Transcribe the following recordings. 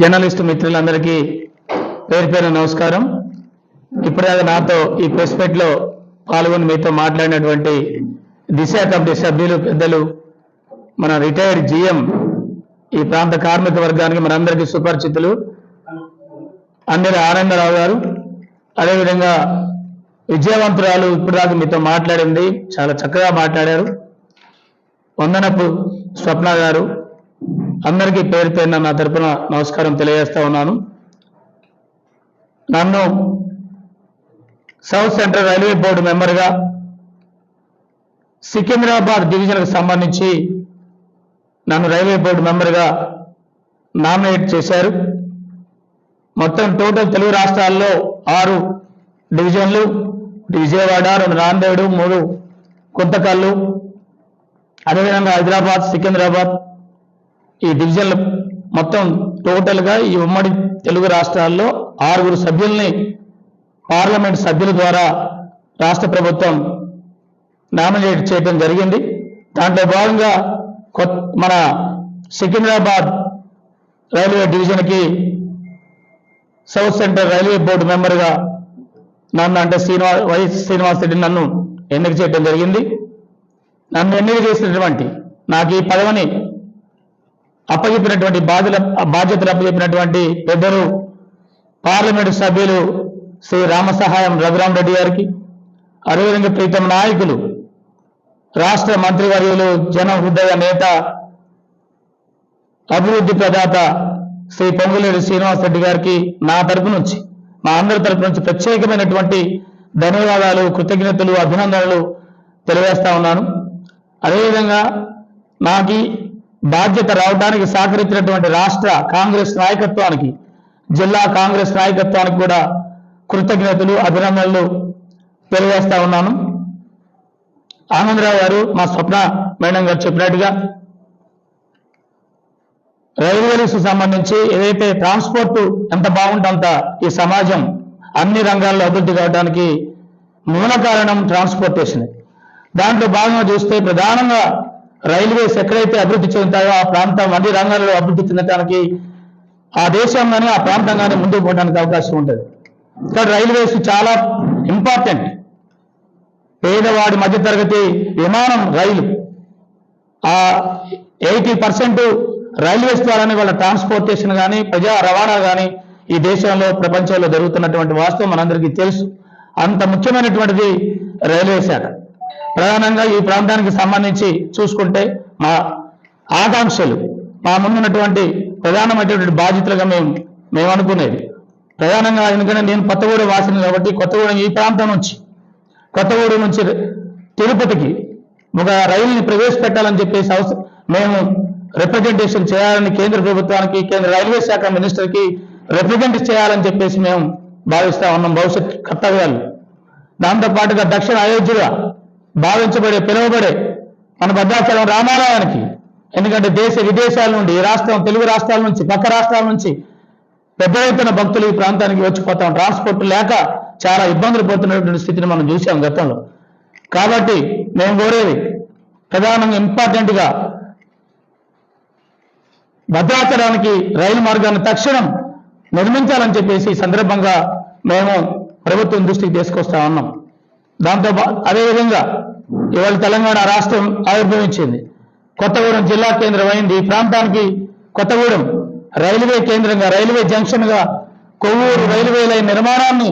Journalist మిత్రులందరికీ పేరు పేరు నమస్కారం. ఇప్పటిదాకా నాతో ఈ ప్రెస్ మీట్లో పాల్గొని మీతో మాట్లాడినటువంటి దిశ కమిటీ సభ్యులు పెద్దలు మన రిటైర్డ్ జిఎం ఈ ప్రాంత కార్మిక వర్గానికి మనందరికీ సుపరిచితులు అందరి ఆనందరావు గారు. అదేవిధంగా విజయవంతురాలు ఇప్పటిదాకా మీతో మాట్లాడింది చాలా చక్కగా మాట్లాడారు. వందనపు స్వప్న గారు అందరికీ పేరు పేరున నా తరపున నమస్కారం తెలియజేస్తా ఉన్నాను. నన్ను సౌత్ సెంట్రల్ రైల్వే బోర్డు మెంబర్గా సికింద్రాబాద్ డివిజన్కు సంబంధించి నన్ను రైల్వే బోర్డు మెంబర్గా నామినేట్ చేశారు. మొత్తం టోటల్ తెలుగు రాష్ట్రాల్లో ఆరు డివిజన్లు విజయవాడ రెండు నాందేడు మూడు గుంతకల్లు అదేవిధంగా హైదరాబాద్ సికింద్రాబాద్ ఈ డివిజన్లు మొత్తం టోటల్గా ఈ ఉమ్మడి తెలుగు రాష్ట్రాల్లో ఆరుగురు సభ్యుల్ని పార్లమెంట్ సభ్యుల ద్వారా రాష్ట్ర ప్రభుత్వం నామినేట్ చేయడం జరిగింది. దాంట్లో భాగంగా కొత్త మన సికింద్రాబాద్ రైల్వే డివిజన్కి సౌత్ సెంట్రల్ రైల్వే బోర్డు మెంబర్గా నన్ను అంటే శ్రీనివాస్ వైఎస్ శ్రీనివాస్ రెడ్డి నన్ను ఎన్నిక చేయడం జరిగింది. నన్ను ఎన్నిక చేసినటువంటి నాకు ఈ పదవిని అప్పచెప్పినటువంటి బాధ్యత బాధ్యతలు అప్పచెప్పినటువంటి పెద్దలు పార్లమెంటు సభ్యులు శ్రీ రామసహాయం రఘురామ్ రెడ్డి గారికి అదేవిధంగా ప్రీతం నాయకులు రాష్ట్ర మంత్రివర్యులు జన హృదయ నేత అభివృద్ధి ప్రదాత శ్రీ పొంగులేరు శ్రీనివాస్ రెడ్డి గారికి నా తరపు నుంచి మా అందరి తరపు నుంచి ప్రత్యేకమైనటువంటి ధన్యవాదాలు కృతజ్ఞతలు అభినందనలు తెలియజేస్తా ఉన్నాను. అదేవిధంగా నాకు బాధ్యత రావడానికి సహకరించినటువంటి రాష్ట్ర కాంగ్రెస్ నాయకత్వానికి జిల్లా కాంగ్రెస్ నాయకత్వానికి కూడా కృతజ్ఞతలు అభినందనలు తెలియజేస్తా ఉన్నాను. ఆనందరావు గారు మా స్వప్న మేడం గారు చెప్పినట్టుగా రైల్వేలకు సంబంధించి ఏదైతే ట్రాన్స్పోర్ట్ ఎంత బాగుంటే అంత ఈ సమాజం అన్ని రంగాల్లో అభివృద్ధి కావడానికి మూల కారణం ట్రాన్స్పోర్టేషన్. దాంట్లో భాగంగా చూస్తే ప్రధానంగా రైల్వేస్ ఎక్కడైతే అభివృద్ధి చెందుతాయో ఆ ప్రాంతం అన్ని రంగాల్లో అభివృద్ధి చెందడానికి ఆ దేశం కానీ ఆ ప్రాంతం కానీ ముందుకు పోవడానికి అవకాశం ఉంటుంది. ఇక్కడ రైల్వేస్ చాలా ఇంపార్టెంట్. పేదవాడి మధ్యతరగతి విమానం రైలు. ఆ ఎయిటీ పర్సెంట్ రైల్వేస్ ద్వారానే వాళ్ళ ట్రాన్స్పోర్టేషన్ కానీ ప్రజా రవాణా కానీ ఈ దేశంలో ప్రపంచంలో జరుగుతున్నటువంటి వాస్తవం మనందరికీ తెలుసు. అంత ముఖ్యమైనటువంటిది రైల్వే శాఖ. ప్రధానంగా ఈ ప్రాంతానికి సంబంధించి చూసుకుంటే మా ఆకాంక్షలు మా ముందున్నటువంటి ప్రధానమైనటువంటి బాధ్యతలుగా మేము మేము అనుకునేది. ప్రధానంగా ఎందుకంటే నేను కొత్తగూడెం వాసిని కాబట్టి కొత్తగూడెం ఈ ప్రాంతం నుంచి కొత్తగూడెం నుంచి తిరుపతికి ఒక రైలుని ప్రవేశపెట్టాలని చెప్పేసి అవసరం మేము రిప్రజెంటేషన్ చేయాలని కేంద్ర ప్రభుత్వానికి కేంద్ర రైల్వే శాఖ మినిస్టర్కి రిప్రజెంట్ చేయాలని చెప్పేసి మేము భావిస్తా ఉన్నాం భవిష్యత్ కర్తవ్యాలు. దాంతోపాటుగా దక్షిణ అయోధ్యగా భావించబడే పిలువబడే మన భద్రాచలం రామాలయానికి. ఎందుకంటే దేశ విదేశాల నుండి రాష్ట్రం తెలుగు రాష్ట్రాల నుంచి పక్క రాష్ట్రాల నుంచి పెద్ద ఎత్తున భక్తులు ఈ ప్రాంతానికి వచ్చిపోతాం ట్రాన్స్పోర్ట్ లేక చాలా ఇబ్బందులు పడుతున్నటువంటి స్థితిని మనం చూసాం గతంలో. కాబట్టి మేము కోరేది ప్రధానంగా ఇంపార్టెంట్గా భద్రాచలానికి రైలు మార్గాన్ని తక్షణం నిర్మించాలని చెప్పేసి సందర్భంగా మేము ప్రభుత్వం దృష్టికి తీసుకొస్తా ఉన్నాం. దాంతో అదేవిధంగా ఇవాళ తెలంగాణ రాష్ట్రం ఆవిర్భవించింది. కొత్తగూడెం జిల్లా కేంద్రం అయింది ఈ ప్రాంతానికి కొత్తగూడెం రైల్వే కేంద్రంగా రైల్వే జంక్షన్గా కొవ్వూరు రైల్వే లైన్ నిర్మాణాన్ని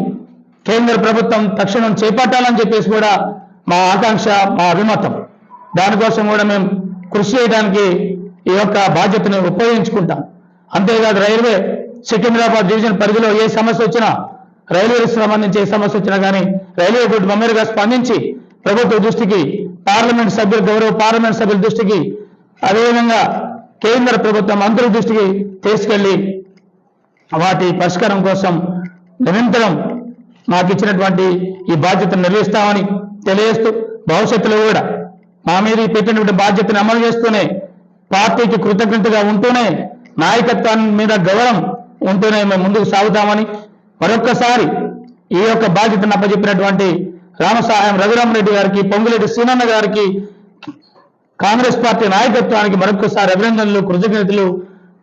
కేంద్ర ప్రభుత్వం తక్షణం చేపట్టాలని చెప్పేసి కూడా మా ఆకాంక్ష మా అభిమతం. దానికోసం కూడా మేము కృషి చేయడానికి ఈ యొక్క బాధ్యతను ఉపయోగించుకుంటాం. అంతేకాదు రైల్వే సికింద్రాబాద్ డివిజన్ పరిధిలో ఏ సమస్య వచ్చినా రైల్వేలు సంబంధించి ఏ సమస్య వచ్చినా కానీ రైల్వే బోర్డు మమ్మీరుగా స్పందించి ప్రభుత్వ దృష్టికి పార్లమెంట్ సభ్యులు గౌరవ పార్లమెంట్ సభ్యుల దృష్టికి అదేవిధంగా కేంద్ర ప్రభుత్వ మంత్రుల దృష్టికి తీసుకెళ్ళి వాటి పరిష్కారం కోసం నిరంతరం మాకు ఇచ్చినటువంటి ఈ బాధ్యతను నిర్వహిస్తామని తెలియజేస్తూ భవిష్యత్తులో కూడా మా మీద పెట్టినటువంటి బాధ్యతను అమలు చేస్తూనే పార్టీకి కృతజ్ఞతగా ఉంటూనే నాయకత్వాన్ని మీద గౌరవం ఉంటూనే మేము ముందుకు సాగుతామని మరొక్కసారి ఈ యొక్క బాధ్యతను అప్పచెప్పినటువంటి రామసాయం రఘురామరెడ్డి గారికి పొంగులేటి సీనన్న గారికి కాంగ్రెస్ పార్టీ నాయకత్వానికి మరొకసారి అభినందనలు కృతజ్ఞతలు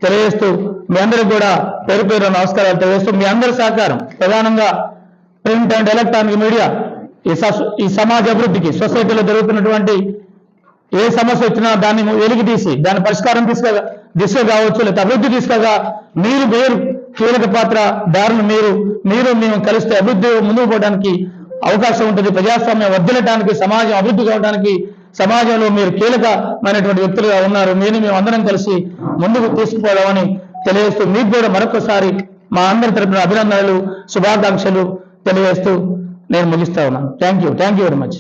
తెలియజేస్తూ మీ అందరికి కూడా పేరు పేరు నమస్కారాలు తెలియజేస్తూ మీ అందరి సహకారం. ప్రధానంగా ప్రింట్ అండ్ ఎలక్ట్రానిక్ మీడియా ఈ స- ఈ సమాజ అభివృద్ధికి సొసైటీలో జరుగుతున్నటువంటి ఏ సమస్య వచ్చినా దాన్ని వెలికి తీసి దాని పరిష్కారం తీసుక దిశ కావచ్చు లేదా అభివృద్ధి తీసుకగా మీరు మీరు కీలక పాత్ర దారులు మీరు మీరు మేము కలిస్తే అభివృద్ధి ముందుకు పోవడానికి అవకాశం ఉంటుంది. ప్రజాస్వామ్యం వర్ధిల్లటానికి సమాజం అభివృద్ధి కావడానికి సమాజంలో మీరు కీలకమైనటువంటి వ్యక్తులుగా ఉన్నారు. మీరు మేము అందరం కలిసి ముందుకు తీసుకుపోదామని తెలియజేస్తూ మీకు కూడా మరొకసారి మా అందరి తరపున అభినందనలు శుభాకాంక్షలు తెలియజేస్తూ నేను ముగిస్తా ఉన్నాను. Thank you thank you very much